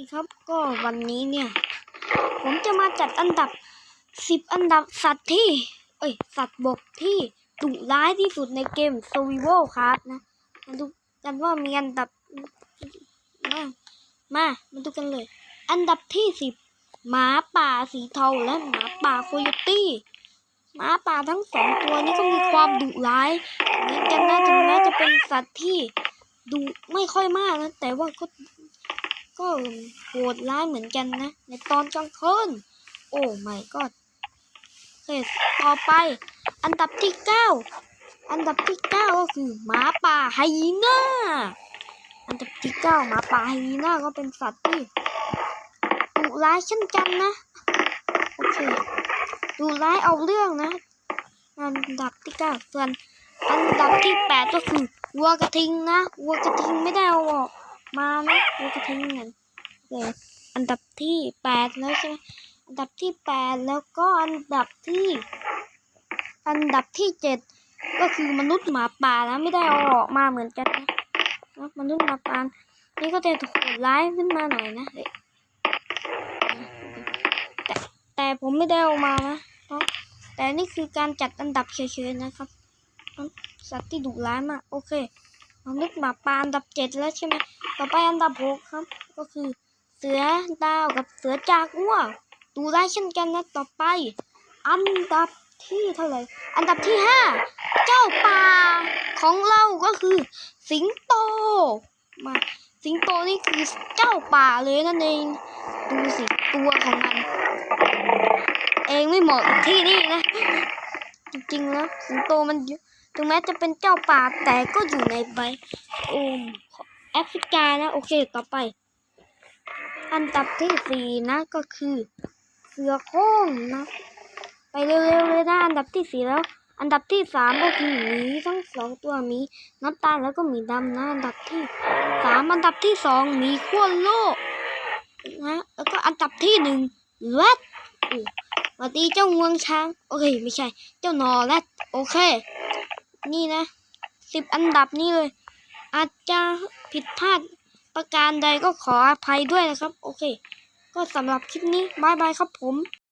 ดีครับก็วันนี้เนี่ย ผมจะมาจัดอันดับสิบอันดับสัตว์ที่ เอ้ย สัตว์บกที่ดุร้ายที่สุดในเกม Survival ครับนะมาดูกันว่ามีอันดับมามามาดูกันเลย อันดับที่สิบหมาป่าสีเทาและหมาป่าโคโยตี้หมาป่าทั้งสองตัวนี้ก็มีความดุร้ายเหมือนกันนะถึงแม้จะเป็นสัตว์ที่ดุไม่ค่อยมากนะแต่ว่าก็ ก็โหดร้ายเหมือนกันนะ ในตอนกลางคืนโอ้ไม่ก็โอเคต่อไป อันดับที่เก้าอันดับที่เก้าก็คือหมาป่าไฮยีน่าอันดับที่เก้าหมาป่าไฮยีน่าก็เป็นสัตว์ที่ดุร้ายเช่นกันนะโอเคดุร้ายเอาเรื่องนะ อันดับที่เก้าส่วนอันดับที่แปดก็คือวัวกระทิงนะวัวกระทิงไม่ได้เอาออก มานะวัวกระทิงเนี่ยเลยอันดับที่แปดแล้วใช่ไหมอันดับที่แปดแล้วก็อันดับที่ อันดับที่เจ็ดก็คือมนุษย์หมาป่านะไม่ได้เอาออกมาเหมือนกันนะมนุษย์หมาป่านี่ก็จะถูกร้ายขึ้นมาหน่อยนะแต่แต่ผมไม่ได้เอามานะเพราะแต่นี่คือการจัดอันดับเฉยๆนะครับ สัตว์ที่ดุร้ายมากโอเค มนุษย์หมาป่าอันดับเจ็ดแล้วใช่ไหมต่อไปอันดับหกครับ ก็คือ เสือดาวกับเสือจากอ้วดูได้เช่นกันนะต่อไป อันดับที่เท่าไหร่อันดับที่ห้าเจ้าป่าของเราก็คือ สิงโตมาสิงโตนี่คือเจ้าป่าเลยนั่นเองดูสิตัวของมัน เองไม่เหมาะกับที่นี่นะ จริงๆแล้วสิงโตมันเยอะ ถึงแม้จะเป็นเจ้าป่าแต่ก็อยู่ในใบโอมแอฟริกานะ โอเคต่อไป อันดับที่สี่นะก็คือเสือโคร่งนะ ไปเร็วๆเลยนะ อันดับที่สี่แล้ว อันดับที่สามก็คือหมีทั้งสองตัวหมีน้ำตาลแล้วก็หมีดำนะ อันดับที่สามอันดับที่สองหมีขั้วโลกนะแล้วก็อันดับที่หนึ่งแรดสวัสดีเจ้างวงช้าง โอเค ไม่ใช่ เจ้านอแรดโอเค นี่นะสิบอันดับนี้เลย อาจจะผิดพลาดประการใดก็ขออภัยด้วยนะครับ โอเค ก็สำหรับคลิปนี้บายบายครับผม